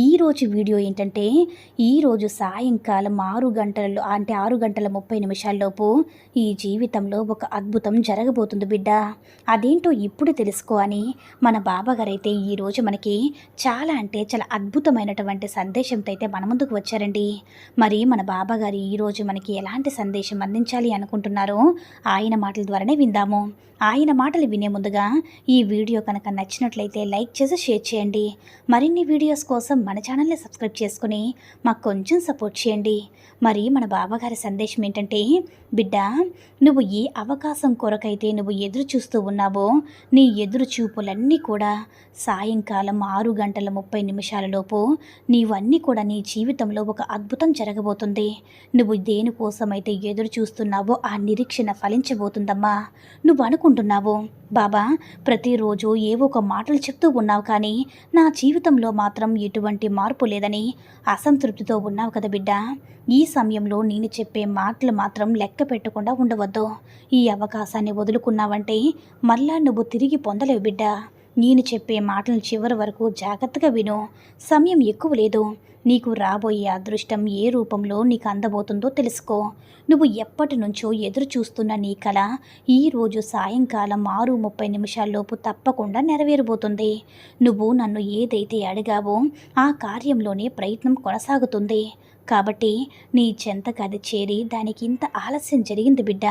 ఈరోజు వీడియో ఏంటంటే ఈరోజు సాయంకాలం ఆరు గంటలలో అంటే ఆరు గంటల ముప్పై నిమిషాల్లోపు ఈ జీవితంలో ఒక అద్భుతం జరగబోతుంది బిడ్డ. అదేంటో ఇప్పుడు తెలుసుకో అని మన బాబాగారైతే ఈరోజు మనకి చాలా అంటే చాలా అద్భుతమైనటువంటి సందేశంతో అయితే మన ముందుకు వచ్చారండి. మరి మన బాబాగారు ఈరోజు మనకి ఎలాంటి సందేశం అందించాలి అనుకుంటున్నారో ఆయన మాటల ద్వారానే విందాము. ఆయన మాటలు వినే ముందుగా ఈ వీడియో కనుక నచ్చినట్లయితే లైక్ చేసి షేర్ చేయండి. మరిన్ని వీడియోస్ కోసం మన ఛానల్ని సబ్స్క్రైబ్ చేసుకుని మాకు కొంచెం సపోర్ట్ చేయండి. మరి మన బావగారి సందేశం ఏంటంటే బిడ్డ నువ్వు ఏ అవకాశం కొరకైతే నువ్వు ఎదురు చూస్తూ ఉన్నావో నీ ఎదురు చూపులన్నీ కూడా సాయంకాలం ఆరు గంటల ముప్పై నిమిషాలలోపు నీవన్నీ కూడా నీ జీవితంలో ఒక అద్భుతం జరగబోతుంది. నువ్వు దేనికోసమైతే ఎదురు చూస్తున్నావో ఆ నిరీక్షణ ఫలించబోతుందమ్మా. నువ్వు అనుకుంటున్నావు బాబా ప్రతిరోజు ఏవో ఒక మాటలు చెప్తూ ఉన్నావు కానీ నా జీవితంలో మాత్రం ఎటువంటి మార్పు లేదని అసంతృప్తితో ఉన్నావు కదా బిడ్డ. ఈ సమయంలో నేను చెప్పే మాటలు మాత్రం లెక్క పెట్టకుండా ఉండవద్దు. ఈ అవకాశాన్ని వదులుకున్నావంటే మళ్ళా నువ్వు తిరిగి పొందలేవు బిడ్డ. నేను చెప్పే మాటలు చివరి వరకు జాగ్రత్తగా విను. సమయం ఎక్కువ లేదు. నీకు రాబోయే అదృష్టం ఏ రూపంలో నీకు అందబోతుందో తెలుసుకో. నువ్వు ఎప్పటి నుంచో ఎదురు చూస్తున్న నీ కళ ఈరోజు సాయంకాలం ఆరు ముప్పై నిమిషాల్లోపు తప్పకుండా నెరవేరబోతుంది. నువ్వు నన్ను ఏదైతే అడిగావో ఆ కార్యంలోనే ప్రయత్నం కొనసాగుతుంది. కాబట్టి నీ చెంతకది చేరి దానికి ఇంత ఆలస్యం జరిగింది బిడ్డ.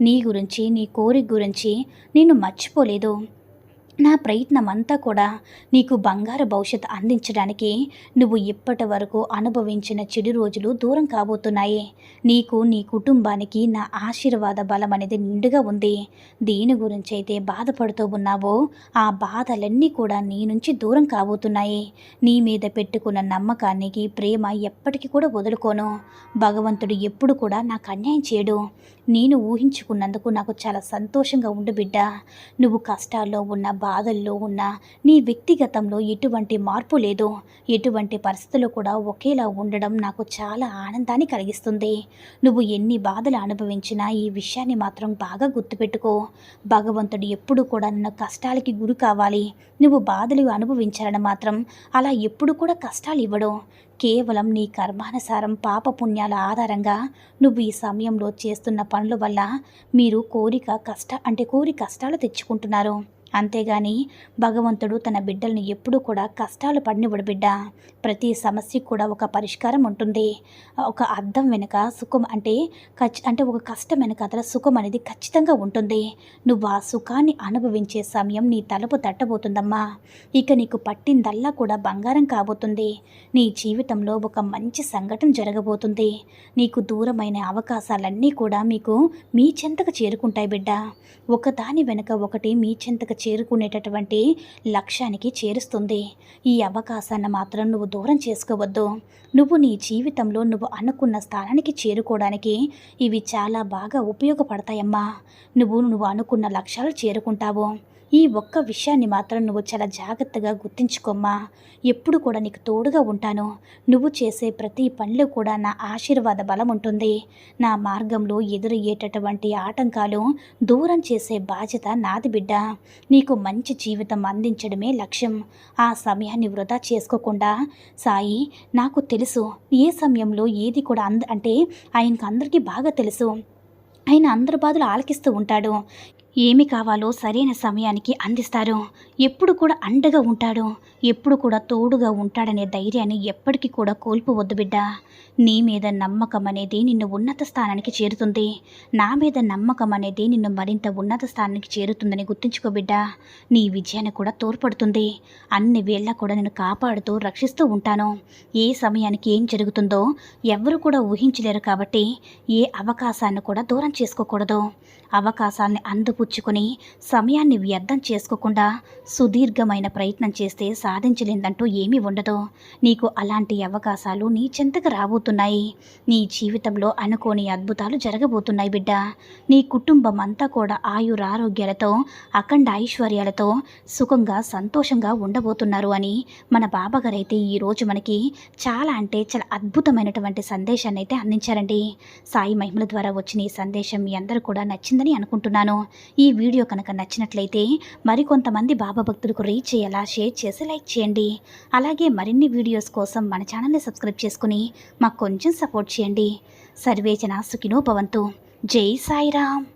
నీ గురించి నీ కోరిక గురించి నేను మర్చిపోలేదు. నా ప్రయత్నం అంతా కూడా నీకు బంగారు భవిష్యత్ అందించడానికి నువ్వు ఇప్పటి వరకు అనుభవించిన చెడు రోజులు దూరం కాబోతున్నాయి. నీకు నీ కుటుంబానికి నా ఆశీర్వాద బలం అనేది నిండుగా ఉంది. దీని గురించి అయితే బాధపడుతూ ఉన్నావో ఆ బాధలన్నీ కూడా నీ నుంచి దూరం కాబోతున్నాయి. నీ మీద పెట్టుకున్న నమ్మకానికి ప్రేమ ఎప్పటికీ కూడా వదులుకోను. భగవంతుడు ఎప్పుడు కూడా నాకు అన్యాయం చేయడు. నేను ఊహించుకున్నందుకు నాకు చాలా సంతోషంగా ఉండు బిడ్డ. నువ్వు కష్టాల్లో ఉన్న బాధల్లో ఉన్న నీ వ్యక్తిగతంలో ఎటువంటి మార్పు లేదు ఎటువంటి పరిస్థితులు కూడా ఒకేలా ఉండడం నాకు చాలా ఆనందాన్ని కలిగిస్తుంది. నువ్వు ఎన్ని బాధలు అనుభవించినా ఈ విషయాన్ని మాత్రం బాగా గుర్తుపెట్టుకో. భగవంతుడు ఎప్పుడు కూడా నన్ను కష్టాలకి గురి కావాలి. నువ్వు బాధలు అనుభవించాలని మాత్రం అలా ఎప్పుడు కూడా కష్టాలు ఇవ్వడం. కేవలం నీ కర్మానుసారం పాపపుణ్యాల ఆధారంగా నువ్వు ఈ సమయంలో చేస్తున్న పనుల వల్ల మీరు కోరిక కష్ట అంటే కోరి కష్టాలు తెచ్చుకుంటున్నారు. అంతేగాని భగవంతుడు తన బిడ్డల్ని ఎప్పుడూ కూడా కష్టాలు పడినివ్వడు బిడ్డ. ప్రతి సమస్యకు కూడా ఒక పరిష్కారం ఉంటుంది. ఒక అర్థం వెనుక సుఖం అంటే ఖచ్చి అంటే ఒక కష్టం వెనుక అతల సుఖం అనేది ఖచ్చితంగా ఉంటుంది. నువ్వు ఆ సుఖాన్ని అనుభవించే సమయం నీ తలుపు తట్టబోతుందమ్మా. ఇక నీకు పట్టిందల్లా కూడా బంగారం కాబోతుంది. నీ జీవితంలో ఒక మంచి సంఘటన జరగబోతుంది. నీకు దూరమైన అవకాశాలన్నీ కూడా మీకు మీ చెంతకు చేరుకుంటాయి బిడ్డ. ఒకదాని వెనుక ఒకటి మీ చెంతకు చేరుకునేటటువంటి లక్ష్యానికి చేరుస్తుంది. ఈ అవకాశాన్ని మాత్రం నువ్వు దూరం చేసుకోవద్దు. నువ్వు నీ జీవితంలో నువ్వు అనుకున్న స్థానానికి చేరుకోవడానికి ఇవి చాలా బాగా ఉపయోగపడతాయమ్మా. నువ్వు నువ్వు అనుకున్న లక్ష్యాలు చేరుకుంటావు. ఈ ఒక్క విషయాన్ని మాత్రం నువ్వు చాలా జాగ్రత్తగా గుర్తించుకోమ్మా. ఎప్పుడు కూడా నీకు తోడుగా ఉంటాను. నువ్వు చేసే ప్రతి పనిలో కూడా నా ఆశీర్వాద బలం ఉంటుంది. నా మార్గంలో ఎదురయ్యేటటువంటి ఆటంకాలు దూరం చేసే బాధ్యత నాది బిడ్డ. నీకు మంచి జీవితం అందించడమే లక్ష్యం. ఆ సమయాన్ని వృధా చేసుకోకుండా సాయి నాకు తెలుసు ఏ సమయంలో ఏది కూడా అంద అంటే ఆయనకు అందరికీ బాగా తెలుసు. ఆయన అందరి బాధలు ఆలకిస్తూ ఉంటాడు. ఏమి కావాలో సరైన సమయానికి అందిస్తారు. ఎప్పుడు కూడా అండగా ఉంటాడు. ఎప్పుడు కూడా తోడుగా ఉంటాడనే ధైర్యాన్ని ఎప్పటికీ కూడా కోల్పోవద్దు బిడ్డ. నీ మీద నమ్మకం అనేది నిన్ను ఉన్నత స్థానానికి చేరుతుంది. నా మీద నమ్మకం అనేది నిన్ను మరింత ఉన్నత స్థానానికి చేరుతుందని గుర్తుంచుకో బిడ్డ. నీ విజయాన్ని కూడా తోడ్పడుతుంది. అన్ని వేళ్ళ కూడా నేను కాపాడుతూ రక్షిస్తూ ఉంటాను. ఏ సమయానికి ఏం జరుగుతుందో ఎవరు కూడా ఊహించలేరు కాబట్టి ఏ అవకాశాన్ని కూడా దూరం చేసుకోకూడదు. అవకాశాన్ని పుచ్చుకొని సమయాన్ని వ్యర్థం చేసుకోకుండా సుదీర్ఘమైన ప్రయత్నం చేస్తే సాధించలేదంటూ ఏమీ ఉండదు. నీకు అలాంటి అవకాశాలు నీ చెంతకు రాబోతున్నాయి. నీ జీవితంలో అనుకోని అద్భుతాలు జరగబోతున్నాయి బిడ్డ. నీ కుటుంబం అంతా కూడా ఆయురారోగ్యాలతో అఖండ ఐశ్వర్యాలతో సుఖంగా సంతోషంగా ఉండబోతున్నారు అని మన బాబాగారైతే ఈరోజు మనకి చాలా అంటే చాలా అద్భుతమైనటువంటి సందేశాన్ని అయితే అందించారండి. సాయి మహిమల ద్వారా వచ్చిన ఈ సందేశం మీ అందరూ కూడా నచ్చిందని అనుకుంటున్నాను. ఈ వీడియో కనుక నచ్చినట్లయితే మరికొంతమంది బాబా భక్తులకు రీచ్ అయ్యేలా షేర్ చేసి లైక్ చేయండి. అలాగే మరిన్ని వీడియోస్ కోసం మన ఛానల్ని సబ్స్క్రైబ్ చేసుకుని మాకు కొంచెం సపోర్ట్ చేయండి. సర్వేజన సుఖినో భవంతు. జై సాయిరామ్.